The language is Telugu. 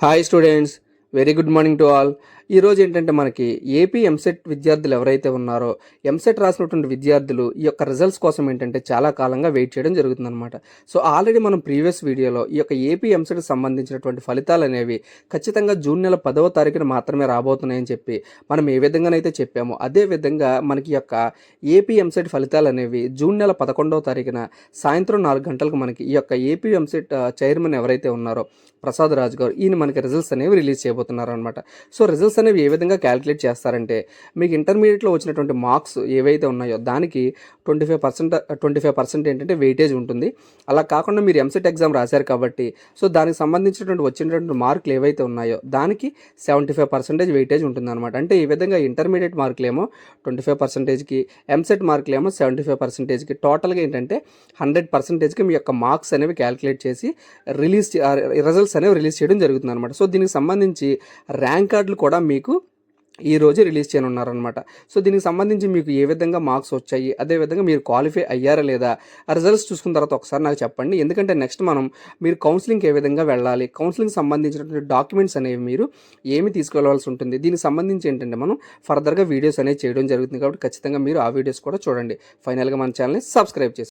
Hi students, very good morning to all. ఈరోజు ఏంటంటే మనకి ఏపీ ఎంసెట్ విద్యార్థులు ఎవరైతే ఉన్నారో ఎంసెట్ రాసినటువంటి విద్యార్థులు ఈ యొక్క రిజల్ట్స్ కోసం ఏంటంటే చాలా కాలంగా వెయిట్ చేయడం జరుగుతుందన్నమాట. సో ఆల్రెడీ మనం ప్రీవియస్ వీడియోలో ఈ యొక్క ఏపీ ఎంసెట్కి సంబంధించినటువంటి ఫలితాలు అనేవి ఖచ్చితంగా జూన్ నెల పదవ తారీఖున మాత్రమే రాబోతున్నాయని చెప్పి మనం ఏ విధంగానైతే చెప్పామో అదే విధంగా మనకి యొక్క ఏపీ ఎంసెట్ ఫలితాలు అనేవి జూన్ నెల పదకొండవ తారీఖున సాయంత్రం నాలుగు గంటలకు మనకి ఈ యొక్క ఏపీ ఎంసెట్ uh, చైర్మన్ ఎవరైతే ఉన్నారో ప్రసాద్ రాజు గారు ఈయన మనకి రిజల్ట్స్ అనేవి రిలీజ్ చేయబోతున్నారు అనమాట సో రిజల్ట్స్ అనేవి ఏ విధంగా క్యాలిక్యులేట్ చేస్తారంటే మీకు ఇంటర్మీడియట్లో వచ్చినటువంటి మార్క్స్ ఏవైతే ఉన్నాయో దానికి twenty five percent twenty five percent ఏంటంటే వెయిటేజ్ ఉంటుంది. అలా కాకుండా మీరు ఎంసెట్ ఎగ్జామ్ రాశారు కాబట్టి సో దానికి సంబంధించినటువంటి వచ్చినటువంటి మార్కులు ఏవైతే ఉన్నాయో దానికి సెవెంటీ ఫైవ్ పర్సెంటేజ్ వెయిటేజ్ ఉంటుంది అనమాట అంటే ఈ విధంగా ఇంటర్మీడియట్ మార్కులు ఏమో ట్వంటీ ఫైవ్ పర్సెంటేజ్కి ఎంసెట్ మార్కులు ఏమో సెవెంటీ ఫైవ్ పర్సెంటేజ్కి టోటల్గా ఏంటంటే హండ్రెడ్ పర్సెంటేజ్కి మీ యొక్క మార్క్స్ అనేవి క్యాలిక్యులేట్ చేసి రిలీజ్ రిజల్ట్స్ అనేవి రిలీజ్ చేయడం జరుగుతుంది అనమాట సో దీనికి సంబంధించి ర్యాంక్ కార్డులు కూడా మీకు ఈ రోజు రిలీజ్ చేయనున్నారనమాట సో దీనికి సంబంధించి మీకు ఏ విధంగా మార్క్స్ వచ్చాయి అదే విధంగా మీరు క్వాలిఫై అయ్యారా లేదా రిజల్ట్స్ చూసుకున్న తర్వాత ఒకసారి నాకు చెప్పండి. ఎందుకంటే నెక్స్ట్ మనం మీరు కౌన్సిలింగ్కి ఏ విధంగా వెళ్ళాలి కౌన్సిలింగ్ సంబంధించినటువంటి డాక్యుమెంట్స్ అనేవి మీరు ఏమి తీసుకెళ్ళవలసి ఉంటుంది దీనికి సంబంధించి ఏంటంటే మనం ఫర్దర్గా వీడియోస్ అనేవి చేయడం జరుగుతుంది కాబట్టి ఖచ్చితంగా మీరు ఆ వీడియోస్ కూడా చూడండి. ఫైనల్గా మన ఛానల్ని సబ్స్క్రైబ్ చేసుకోండి.